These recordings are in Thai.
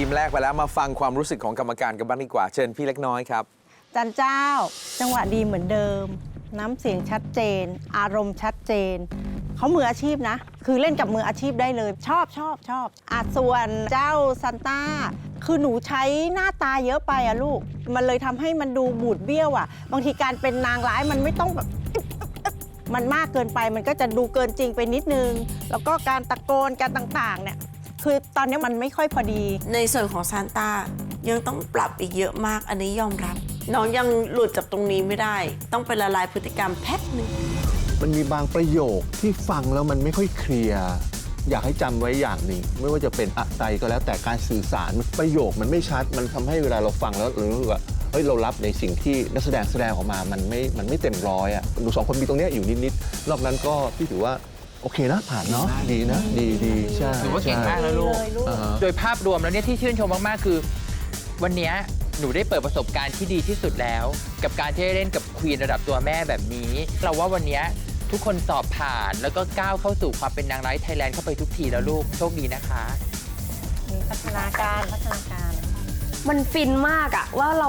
ทีมแรกไปแล้วมาฟังความรู้สึกของกรรมการกันบ้างดีกว่า เชิญพี่เล็กน้อยครับ จันเจ้า จังหวะดีเหมือนเดิม น้ำเสียงชัดเจน อารมณ์ชัดเจน เขามืออาชีพนะ คือเล่นกับมืออาชีพได้เลย ชอบชอบชอบอาส่วนเจ้าซันต้า คือหนูใช้หน้าตาเยอะไปอะลูก มันเลยทำให้มันดูบูดเบี้ยวอะบางทีการเป็นนางร้ายมันไม่ต้องแบบ มันมากเกินไปมันก็จะดูเกินจริงไปนิดนึง แล้วก็การตะโกนการต่างๆเนี่ย คือตอนนี้มันไม่ค่อยพอดี ในส่วนของซานต้ายังต้องปรับอีกเยอะมากอันนี้ยอมรับ น้องยังหลุดจากตรงนี้ไม่ได้ ต้องไปละลายพฤติกรรมแป๊บหนึ่งมันมีบางประโยคที่ฟังแล้วมันไม่ค่อยเคลียร์อยากให้จำไว้อย่างหนึ่งไม่ว่าจะเป็นอะไรก็แล้วแต่การสื่อสารประโยคมันไม่ชัด มันทำให้เวลาเราฟังแล้วเรารู้สึกว่าเฮ้ยเรารับในสิ่งที่นักแสดงแสดงออกมามันไม่มันไม่เต็มร้อยอะหนูสองคนมีตรงเนี้ยอยู่นิดๆนอกนั้นก็พี่ถือว่า โอเคนะผ่านเนาะดีนะ ดีดีใช่ถือว่าเก่งมากใช่แล้วลูก เลยลูก อ่าฮะ โดยภาพรวมแล้วเนี่ยที่ชื่นชมมาก ๆ คือ วันเนี้ยหนูได้เปิดประสบการณ์ที่ดีที่สุดแล้ว กับการที่ได้เล่นกับควีนระดับตัวแม่แบบนี้ เราว่าวันเนี้ยทุกคนสอบผ่านแล้วก็ก้าวเข้าสู่ความเป็นนางร้ายไทยแลนด์เข้าไปทุกทีแล้วลูกโชคดีนะคะ มีพัฒนาการพัฒนาการมันฟินมากอะว่าเรา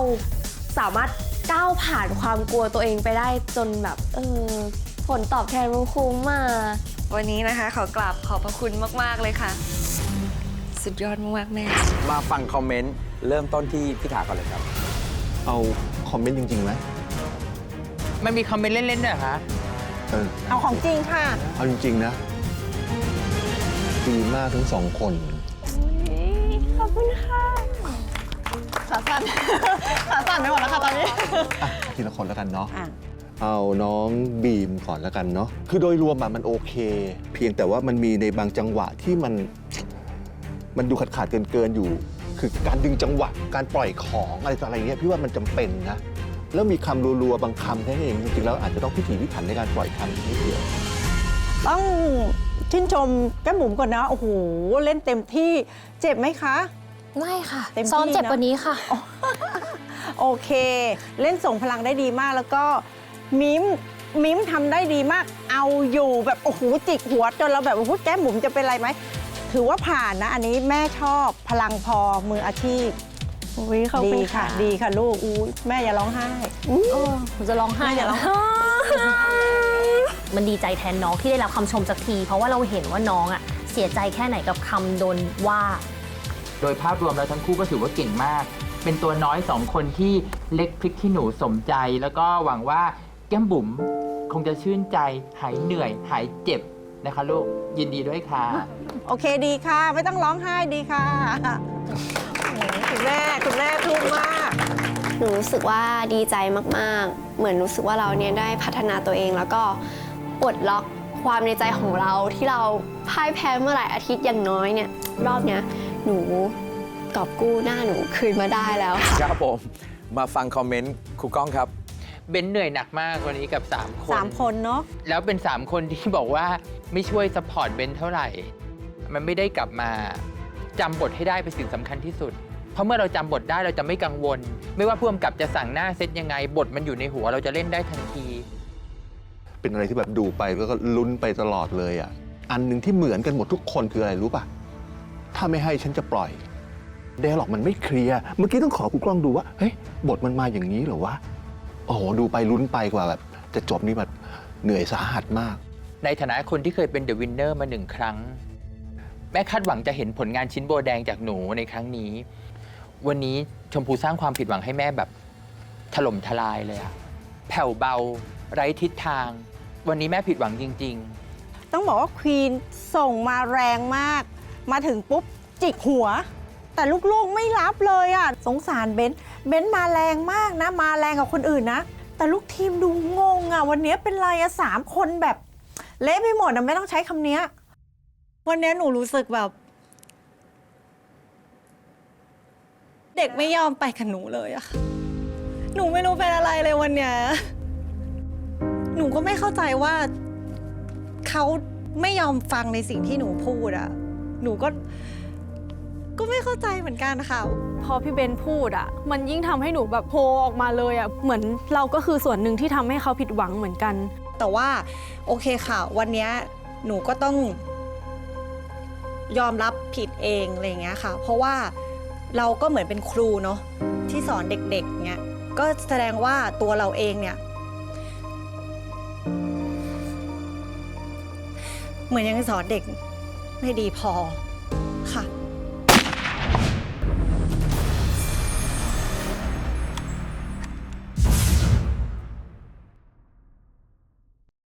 สามารถก้าวผ่านความกลัวตัวเองไปได้จนแบบ เออ ผลตอบแทนมันคุ้มมาก วันนี้นะคะขอกราบขอบพระคุณมาก ๆ เลยค่ะ สุดยอดมาก ๆ แม่ มาฟังคอมเมนต์ เริ่มต้นที่พี่ถาก่อนเลยครับ เอาคอมเมนต์จริงๆไหมมันมีคอมเมนต์เล่นๆด้วยเหรอคะเออ เอาของจริงค่ะ เอาจริง ๆ นะ ดีมากทั้งสองคน ขอบคุณค่ะ ขาสั่น ขาสั่นไปหมดแล้วค่ะตอนนี้ อะ ทีละคนแล้วกันเนาะ อะ เอาน้องบีมก่อนแล้วกันเนาะคือโดยรวมอะมันโอเค เพียงแต่ว่ามันมีในบางจังหวะที่มัน มันดูขาดขาดเกินเกินๆอยู่ คือการดึงจังหวะการปล่อยของอะไรต่ออะไรเงี้ยพี่ว่ามันจำเป็นนะแล้วมีคำรัวๆบางคำแค่นั้นเองจริงๆแล้วอาจจะต้องพิถีพิถันในการปล่อยคำนิดเดียว ต้องชื่นชมแก้มบุ๋มก่อนนะ โอ้โห เล่นเต็มที่เจ็บไหมคะ ไม่ค่ะ เต็มที่ซ้อมเจ็บเนอะกว่านี้ค่ะ โอเค เล่นส่งพลังได้ดีมากแล้วก็ มิมมิมทำได้ดีมาก เอาอยู่แบบโอ้โหจิกหัวจนเราแบบโอ้โหแก้มบุ๋มจะเป็นไรไหม ถือว่าผ่านนะ อันนี้แม่ชอบพลังพอมืออาชีพอุ๊ยขอบดีคุณค่ะค่ะ ดีค่ะลูกอู้แม่อย่าร้องไห้เออผมจะร้องไห้อย่าร้องมันดีใจแทนน้องที่ได้รับคำชมสักที เพราะว่าเราเห็นว่าน้องอะเสียใจแค่ไหนกับคำโดนว่า โดยภาพรวมแล้วทั้งคู่ก็ถือว่าเก่งมาก เป็นตัวน้อยสองคนที่เล็กพริกขี้หนูสมใจ แล้วก็หวังว่า แก้มบุ๋มคงจะชื่นใจหายเหนื่อยหายเจ็บนะคะลูกยินดีด้วยค่ะ โอเคดีค่ะ ไม่ต้องร้องไห้ดีค่ะโอ้โหคุณแม่คุณแม่ทุ่มมากหนูรู้สึกว่าดีใจมากๆ เหมือนรู้สึกว่าเราเนี่ยได้พัฒนาตัวเองแล้วก็ปลดล็อกความในใจของเราที่เราพ่ายแพ้เมื่อหลายอาทิตย์อย่างน้อยเนี่ยรอบเนี้ยหนูกอบกู้หน้าหนูคืนมาได้แล้วค่ะ ครับผม มาฟังคอมเมนต์ครูก้องครับ เบนเหนื่อยหนักมากวันนี้กับ 3 คน สามคนเนาะ แล้วเป็น 3 คนที่บอกว่าไม่ช่วยสปอร์ตเบนเท่าไหร่ มันไม่ได้กลับมาจำบทให้ได้เป็นสิ่งสำคัญที่สุด เพราะเมื่อเราจำบทได้เราจะไม่กังวล ไม่ว่าผู้กำกับจะสั่งหน้าเซตยังไง บทมันอยู่ในหัวเราจะเล่นได้ทันที เป็นอะไรที่แบบดูไปแล้วก็ลุ้นไปตลอดเลยอะ อันหนึ่งที่เหมือนกันหมดทุกคนคืออะไรรู้ป่ะ ถ้าไม่ให้ฉันจะปล่อย เดหลอกมันไม่เคลียร์ เมื่อกี้ต้องขอกูกล้องดูว่า เฮ้ย บทมันมาอย่างนี้เหรอวะ โอ้โหดูไปลุ้นไปกว่าแบบจะจบนี่แบบเหนื่อยสาหัสมาก ในฐานะคนที่เคยเป็นเดอะวินเนอร์มาหนึ่งครั้ง แม่คาดหวังจะเห็นผลงานชิ้นโบแดงจากหนูในครั้งนี้ วันนี้ชมพูสร้างความผิดหวังให้แม่แบบถล่มทลายเลยอะแผ่วเบา ไร้ทิศทาง วันนี้แม่ผิดหวังจริงๆต้องบอกว่าควีนส่งมาแรงมาก มาถึงปุ๊บจิกหัว แต่ลูกๆไม่รับเลยอะสงสารเบนซ์เบนซ์มาแรงมากนะ มาแรงกับคนอื่นนะ แต่ลูกทีมดูงงอะ วันนี้เป็นไรอะสามคนแบบ เละไปหมดอะไม่ต้องใช้คำเนี้ย วันนี้หนูรู้สึกแบบ เด็กไม่ยอมไปกับหนูเลยอะค่ะหนูไม่รู้เป็นอะไรเลยวันเนี้ยหนูก็ไม่เข้าใจว่าเขาไม่ยอมฟังในสิ่งที่หนูพูดอะหนูก็ ก็ไม่เข้าใจเหมือนกันค่ะ พอพี่เบนพูดอะ มันยิ่งทำให้หนูแบบโผล่ออกมาเลยอะ เหมือนเราก็คือส่วนหนึ่งที่ทำให้เขาผิดหวังเหมือนกัน แต่ว่าโอเคค่ะ วันเนี้ยหนูก็ต้องยอมรับผิดเองอะไรอย่างเงี้ยค่ะ เพราะว่าเราก็เหมือนเป็นครูเนาะที่สอนเด็กๆเงี้ยก็แสดงว่าตัวเราเองเนี่ย เหมือนยังสอนเด็กไม่ดีพอค่ะ